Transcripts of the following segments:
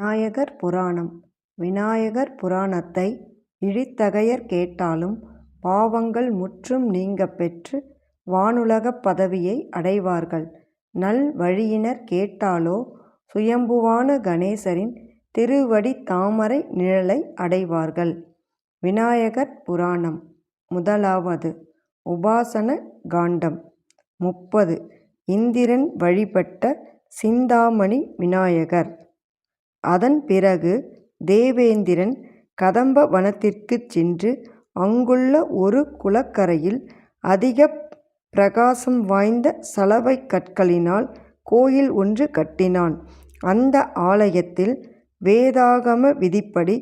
விநாயகர் புராணம் விநாயகர் புராணத்தை இழித்தகையர் கேட்டாலும் பாவங்கள் முற்றும் நீங்கப் பெற்று வானுலகப் பதவியை அடைவார்கள். நல் வழியினர் கேட்டாலோ சுயம்புவான கணேசரின் திருவடி தாமரை நிழலை அடைவார்கள். விநாயகர் புராணம் முதலாவது உபாசன காண்டம் முப்பது இந்திரன் வழிபட்ட சிந்தாமணி விநாயகர் அதன் பிறகு தேவேந்திரன் கதம்ப வனத்திற்குச் சென்று அங்குள்ள ஒரு குளக்கரையில் அதிக பிரகாசம் வாய்ந்த சலவைக் கற்களினால் கோயில் ஒன்று கட்டினான். அந்த ஆலயத்தில் வேதாகம விதிப்படி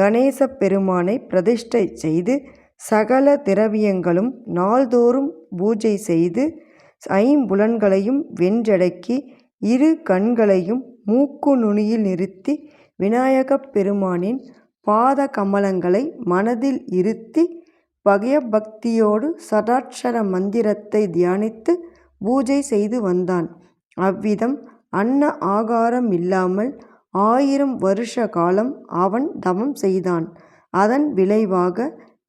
கணேசப் பெருமானை பிரதிஷ்டை செய்து சகல திரவியங்களும் நாள்தோறும் பூஜை செய்து ஐம்புலன்களையும் வென்றடக்கி இரு கண்களையும் மூக்கு நுனியில் நிறுத்தி விநாயகப் பெருமானின் பாத கமலங்களை மனதில் இருத்தி பயபக்தியோடு சடாட்சர மந்திரத்தை தியானித்து பூஜை செய்து வந்தான். அவ்விதம் அன்ன ஆகாரம் இல்லாமல் ஆயிரம் வருஷ காலம் அவன் தவம் செய்தான். அதன் விளைவாக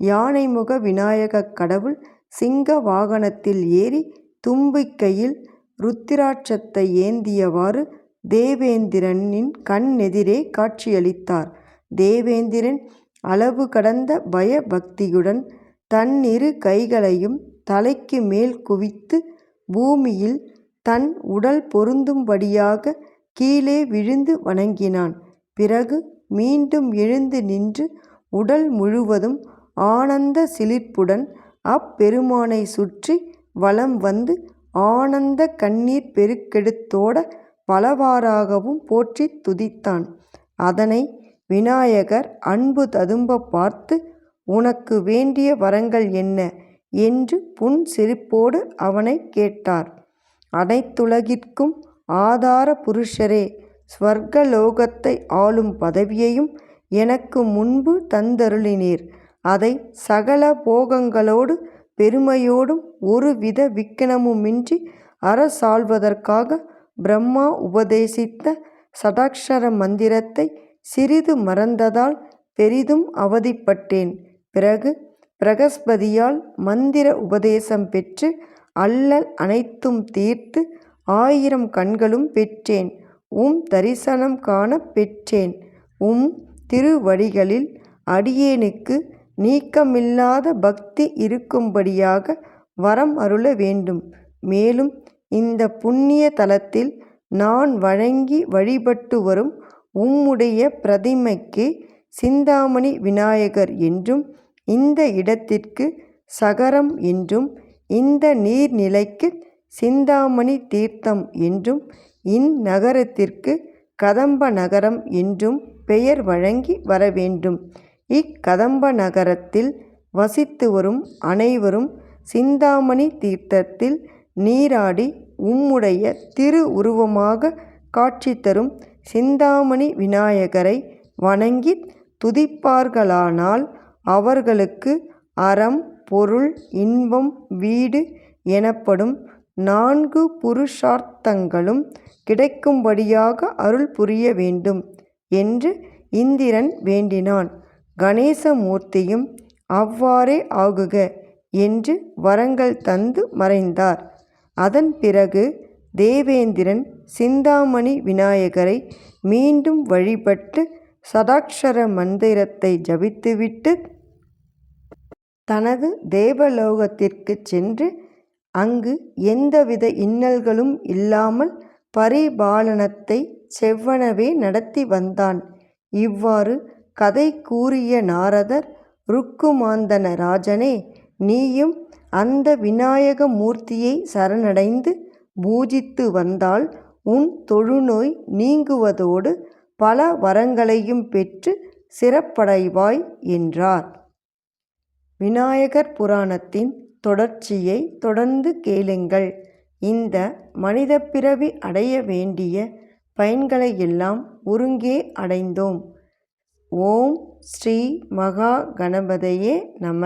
யானைமுக விநாயக கடவுள் சிங்க வாகனத்தில் ஏறி தும்பிக்கையில் ருத்திராட்சத்தை ஏந்தியவாறு தேவேந்திரனின் கண்ணெதிரே காட்சியளித்தார். தேவேந்திரன் அளவு கடந்த பயபக்தியுடன் தன்னிரு கைகளையும் தலைக்கு மேல் குவித்து பூமியில் தன் உடல் பொருந்தும்படியாக கீழே விழுந்து வணங்கினான். பிறகு மீண்டும் எழுந்து நின்று உடல் முழுவதும் ஆனந்த சிலிர்ப்புடன் அப்பெருமானை சுற்றி வலம் வந்து ஆனந்த கண்ணீர் பெருக்கெடுத்தோட பலவாறாகவும் போற்றித் துதித்தான். அதனை விநாயகர் அன்பு ததும்ப பார்த்து உனக்கு வேண்டிய வரங்கள் என்ன? என்று புன் சிரிப்போடு அவனை கேட்டார். அனைத்துலகிற்கும் ஆதார புருஷரே ஸ்வர்கலோகத்தை ஆளும் பதவியையும் எனக்கு முன்பு தந்தருளினீர். அதை சகல போகங்களோடு பெருமையோடும் ஒருவித விக்கினமுமின்றி அரசாள்வதற்காக பிரம்மா உபதேசித்த சடாட்சர மந்திரத்தை சிறிது மறந்ததால் பெரிதும் அவதிப்பட்டேன். பிறகு பிரகஸ்பதியால் மந்திர உபதேசம் பெற்று அல்லல் அனைத்தும் தீர்த்து ஆயிரம் கண்களும் பெற்றேன். உம் தரிசனம் காணப் பெற்றேன். உம் திருவடிகளில் அடியேனுக்கு நீக்கமில்லாத பக்தி இருக்கும்படியாக வரம் அருள வேண்டும். மேலும் இந்த புண்ணிய தலத்தில் நான் வழங்கி வழிபட்டு வரும் உம்முடைய பிரதிமைக்கு சிந்தாமணி விநாயகர் என்றும் இந்த இடத்திற்கு சகரம் என்றும் இந்த நீர்நிலைக்கு சிந்தாமணி தீர்த்தம் என்றும் இந்நகரத்திற்கு கதம்ப நகரம் என்றும் பெயர் வழங்கி வரவேண்டும். இக்கதம்ப நகரத்தில் வசித்து வரும் அனைவரும் சிந்தாமணி தீர்த்தத்தில் நீராடி உம்முடைய திரு உருவமாக காட்சி தரும் சிந்தாமணி விநாயகரை வணங்கித் துதிப்பார்களானால் அவர்களுக்கு அறம் பொருள் இன்பம் வீடு எனப்படும் நான்கு புருஷார்த்தங்களும் கிடைக்கும்படியாக அருள் புரிய வேண்டும் என்று இந்திரன் வேண்டினான். கணேச மூர்த்தியும் அவ்வாறே ஆகுக என்று வரங்கள் தந்து மறைந்தார். அதன் பிறகு தேவேந்திரன் சிந்தாமணி விநாயகரை மீண்டும் வழிபட்டு சடாட்சர மந்திரத்தை ஜபித்துவிட்டு தனது தேவலோகத்திற்குச் சென்று அங்கு எந்தவித இன்னல்களும் இல்லாமல் பரிபாலனத்தைச் செவ்வனவே நடத்தி வந்தான். இவ்வாறு கதை கூறிய நாரதர் ருக்குமாந்தன ராஜனே நீயும் அந்த விநாயக மூர்த்தியை சரணடைந்து பூஜித்து வந்தால் உன் தொழுநோய் நீங்குவதோடு பல வரங்களையும் பெற்று சிறப்படைவாய் என்றார். விநாயகர் புராணத்தின் தொடர்ச்சியை தொடர்ந்து கேளுங்கள். இந்த மனிதப் பிறவி அடைய வேண்டிய பயன்களையெல்லாம் ஒருங்கே அடைந்தோம். ஓம் ஸ்ரீ மகா கணபதையே நம